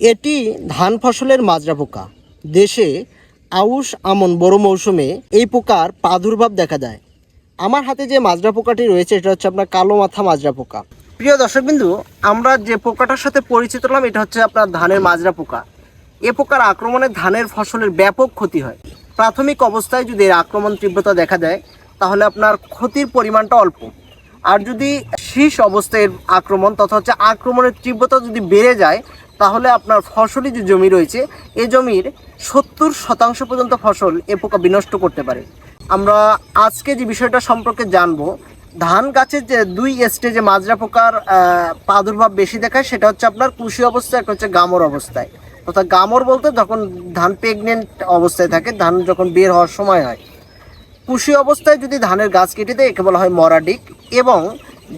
এটি ধান ফসলের মাজরা পোকা। দেশে আউশ, আমন, বড় মৌসুমে এই পোকার প্রাদুর্ভাব দেখা যায় আমার হাতে যে মাজরা পোকাটি রয়েছে, এটা হচ্ছে আপনার কালো মাথা মাজরা পোকা। প্রিয় দর্শকবিন্দু, আমরা যে পোকাটার সাথে পরিচিত হলাম এটা হচ্ছে আপনার ধানের মাজরা পোকা। এ পোকার আক্রমণে ধানের ফসলের ব্যাপক ক্ষতি হয়। প্রাথমিক অবস্থায় যদি এর আক্রমণ তীব্রতা দেখা দেয়, তাহলে আপনার ক্ষতির পরিমাণটা অল্প। আর যদি শীষ অবস্থায় আক্রমণ তথা হচ্ছে আক্রমণের তীব্রতা যদি বেড়ে যায় তাহলে আপনার ফসলি যে জমি রয়েছে, এ জমির সত্তর শতাংশ পর্যন্ত ফসল এ পোকা বিনষ্ট করতে পারে। আমরা আজকে যে বিষয়টা সম্পর্কে জানব, ধান গাছের যে দুই স্টেজে মাজরা পোকার প্রাদুর্ভাব বেশি দেখায়, সেটা হচ্ছে আপনার কুশি অবস্থায়, একটা হচ্ছে গামর অবস্থায়। অর্থাৎ গামর বলতে যখন ধান প্রেগনেন্ট অবস্থায় থাকে, ধান যখন বের হওয়ার সময় হয়। কুশি অবস্থায় যদি ধানের গাছ কেটে দেয়, একে বলা হয় মরাডিক এবং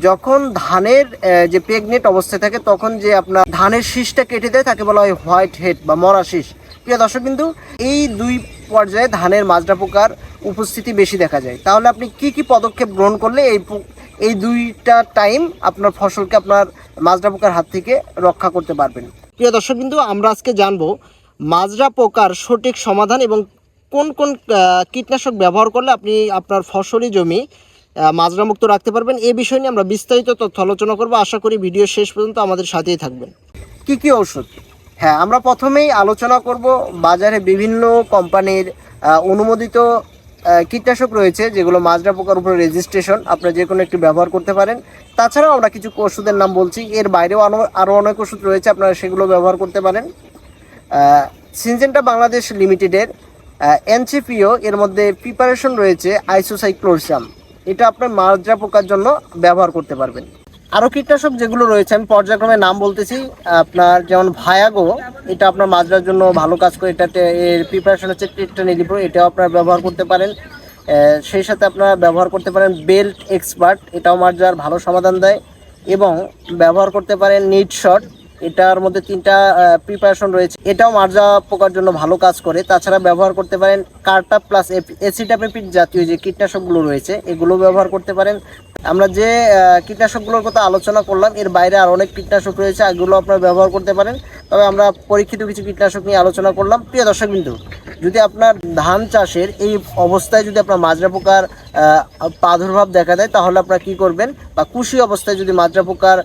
যখন ধানের যে প্রেগনেন্ট অবস্থায় থাকে, তখন যে আপনার ধানের শীষটা কেটে দেয়, তাকে বলা হয় হোয়াইট হেড বা মরা শীষ। প্রিয় দর্শক কিন্তু এই দুই পর্যায়ে ধানের মাজরা পোকার উপস্থিতি বেশি দেখা যায়। তাহলে আপনি কি কি পদক্ষেপ গ্রহণ করলে এই এই দুইটা টাইম আপনার ফসলকে আপনার মাজরা পোকার হাত থেকে রক্ষা করতে পারবেন? প্রিয় দর্শক কিন্তু আমরা আজকে জানব মাজরা পোকার সঠিক সমাধান এবং কোন কোন কীটনাশক ব্যবহার করলে আপনি আপনার ফসলি জমি আহ, মাজরা মুক্ত রাখতে পারবেন। এই বিষয় নিয়ে আমরা বিস্তারিত তথ্য আলোচনা করব। আশা করি ভিডিও শেষ পর্যন্ত আমাদের সাথেই থাকবেন। কি কি ঔষধ? হ্যাঁ আমরা প্রথমেই আলোচনা করব বাজারে বিভিন্ন কোম্পানির অনুমোদিত কীটনাশক রয়েছে যেগুলো মাজরা পোকার উপরে রেজিস্ট্রেশন আপনারা যে কোনো একটি ব্যবহার করতে পারেন। তাছাড়াও আমরা কিছু ওষুধের নাম বলছি। এর বাইরেও আরও অনেক ওষুধ রয়েছে আপনারা সেগুলো ব্যবহার করতে পারেন। সিনজেন্টা বাংলাদেশ লিমিটেডের এনসিপিও এর মধ্যে প্রিপারেশন রয়েছে আইসোসাইক্লোরসাম এটা আপনার মাজরা পোকার জন্য ব্যবহার করতে পারবেন। আরও কীটনাশক যেগুলো রয়েছে, আমি পর্যায়ক্রমে নাম বলতেছি, আপনার যেমন ভায়াগো, এটা আপনার মাজরার জন্য ভালো কাজ করে, এটাতে এর প্রিপারেশন হচ্ছে টেট্টানিডিপ্রো এটাও আপনারা ব্যবহার করতে পারেন। সেই সাথে আপনারা ব্যবহার করতে পারেন বেল্ট এক্সপার্ট এটাও মাজরার ভালো সমাধান দেয় এবং ব্যবহার করতে পারেন নিট শট এটার মধ্যে তিনটা প্রিপারেশন রয়েছে। এটাও মার্জা পোকার জন্য ভালো কাজ করে। তাছাড়া ব্যবহার করতে পারেন কার্টা প্লাস এসিটাপেপিড জাতীয় যে কীটনাশকগুলো রয়েছে, এগুলো ব্যবহার করতে পারেন। আমরা যে কীটনাশকগুলোর কথা আলোচনা করলাম, এর বাইরে আর অনেক কীটনাশক রয়েছে, এগুলো আপনারা ব্যবহার করতে পারেন। তবে আমরা পরীক্ষিত কিছু কীটনাশক নিয়ে আলোচনা করলাম। প্রিয় দর্শক বিন্দু, যদি আপনার ধান চাষের এই অবস্থায় যদি আপনার মাজরা পোকার প্রাদুর্ভাব দেখা দেয়, তাহলে আপনারা কি করবেন? বা কুশি অবস্থায় যদি মাজরা পোকার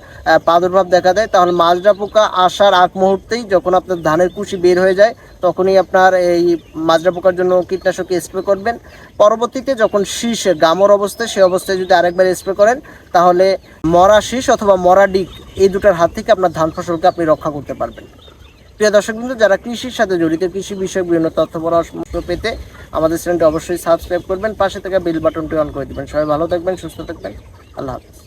প্রাদুর্ভাব দেখা দেয়, তাহলে মাজরা পোকা আসার আগ মুহূর্তেই যখন আপনার ধানের কুশি বের হয়ে যায়, তখনই আপনার এই মাজরা পোকার জন্য কীটনাশক স্প্রে করবেন। পরবর্তীতে যখন শীষ, গামর অবস্থায় সেই অবস্থায় যদি আরেকবার স্প্রে করেন, তাহলে মরা শীষ অথবা মরা ডিক এই দুটার হাত থেকে আপনার ধান ফসলকে আপনি রক্ষা করতে পারবেন। প্রিয় দর্শক বিন্দু যারা কৃষির সাথে জড়িত, কৃষি বিষয়ক বিভিন্ন তথ্য পরামর্শ পেতে আমাদের চ্যানেলটি অবশ্যই সাবস্ক্রাইব করবেন, পাশে থেকে বেল বাটনটি অন করে দেবেন। সবাই ভালো থাকবেন, সুস্থ থাকবেন। আল্লাহ হাফিজ।